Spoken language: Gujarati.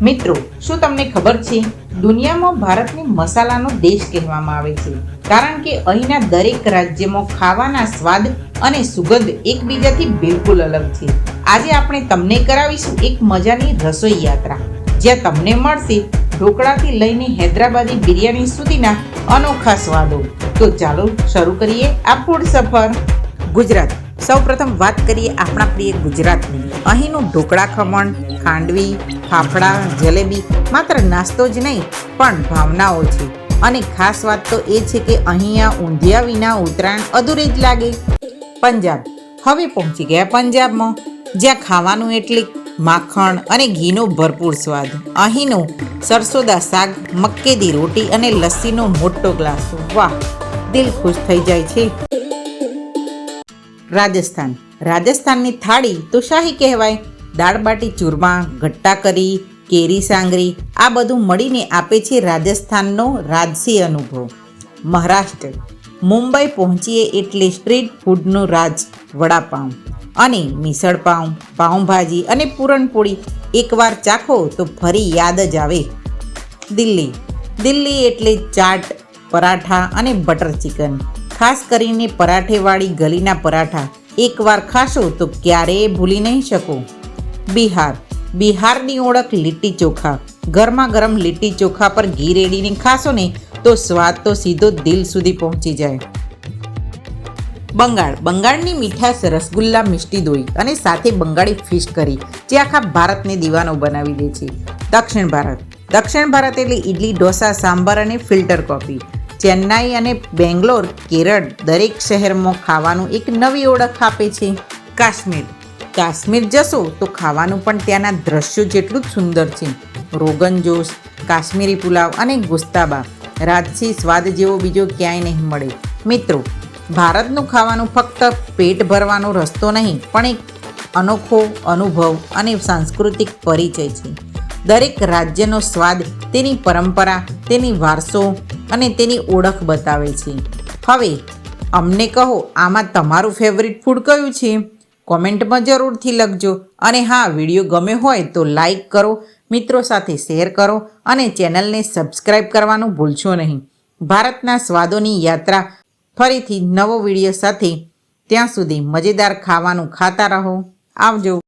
મિત્રો, શું તમને ખબર છે? દુનિયામાં ભારતને મસાલાનો દેશ કહેવામાં આવે છે. કારણ કે અહીંના દરેક રાજ્યમાં ખાવાના સ્વાદ અને સુગંધ એકબીજાથી બિલકુલ અલગ છે. આજે આપણે તમને કરાવીશું એક મજાની રસોઈ યાત્રા જ્યાં તમને મળશે ઢોકળાથી લઈને હૈદરાબાદી બિરયાની સુધીના અનોખા સ્વાદો. તો ચાલો શરૂ કરીએ આ ફૂડ સફર. ગુજરાત. સૌપ્રથમ વાત કરીએ આપણા પ્રિય ગુજરાતની. અહીંનું ઢોકળા ખમણ, ખાંડવી, ફાફડા, જલેબી માત્ર નાસ્તો જ નહીં, પણ ભાવનાઓ છે. અને ખાસ વાત તો એ છે કે અહીંયા ઊંધિયા વિના ઉત્તરાયણ અધૂરી જ લાગે. પંજાબ. હવે પહોંચી ગયા પંજાબમાં. જ્યાં ખાવાનું એટલે માખણ અને ઘીનો ભરપૂર સ્વાદ. અહીંનું સરસોદા શાક, મક્કેદી રોટી અને લસ્સીનો મોટો ગ્લાસ. વાહ, દિલ ખુશ થઈ જાય છે. રાજસ્થાન. રાજસ્થાનની થાળી તો શાહી કહેવાય. દાળ બાટી, ચૂરમા ઘટ્ટા કરી, કેરી સાંગરી, આ બધું મળીને આપે છે રાજસ્થાનનો રાજસી અનુભવ. મહારાષ્ટ્ર. મુંબઈ પહોંચીએ એટલે સ્ટ્રીટ ફૂડનું રાજ, વડાપાઉં અને મિસળપાઉં, પાઉંભાજી અને પૂરણપોળી. એકવાર ચાખો તો ફરી યાદ જ આવે. દિલ્હી. દિલ્હી એટલે ચાટ, પરાઠા અને બટર ચિકન. ખાસ કરીને પરાઠેવાળી ગલીના પરાઠા. એકવાર ખાશો તો ક્યારેય ભૂલી નહીં શકો. બિહાર. બિહારની ઓળખ લીટી ચોખા. ગરમા ગરમ લીટી ચોખા પર ઘી રેડીને ખાશો ને તો સ્વાદ તો સીધો દિલ સુધી પહોંચી જાય. બંગાળ. બંગાળની મીઠાશ રસગુલ્લા મિષ્ટી દોઈ અને સાથે બંગાળી ફિશ કરી, જે આખા ભારતને દીવાનો બનાવી દે છે. દક્ષિણ ભારત. દક્ષિણ ભારત એટલે ઇડલી ઢોસા, સાંભાર અને ફિલ્ટર કોફી. ચેન્નાઈ અને બેંગ્લોર, કેરળ દરેક શહેરમાં ખાવાનું એક નવી ઓળખ આપે છે. કાશ્મીર. કાશ્મીર જશો તો ખાવાનું પણ ત્યાંના દ્રશ્યો જેટલું જ સુંદર છે. રોગન જોશ, કાશ્મીરી પુલાવ અને ગુસ્તાબા. રાજસી સ્વાદ જેવો બીજો ક્યાંય નહીં મળે. મિત્રો, ભારતનું ખાવાનું ફક્ત પેટ ભરવાનો રસ્તો નહીં, પણ એક અનોખો અનુભવ અને સાંસ્કૃતિક પરિચય છે. દરેક રાજ્યનો સ્વાદ, તેની પરંપરા, તેની વારસો અને તેની ઓળખ બતાવે છે. હવે, અમને કહો, આમાં તમારું ફેવરિટ ફૂડ કયું છે? કોમેન્ટમાં જરૂરથી લખજો. અને હા, વીડિયો ગમે હોય તો લાઈક કરો, મિત્રો સાથે શેર કરો અને ચેનલને સબસ્ક્રાઈબ કરવાનું ભૂલશો નહીં. ભારતના સ્વાદોની યાત્રા ફરીથી નવો વીડિયો સાથે. ત્યાં સુધી મજેદાર ખાવાનું ખાતા રહો. આવજો.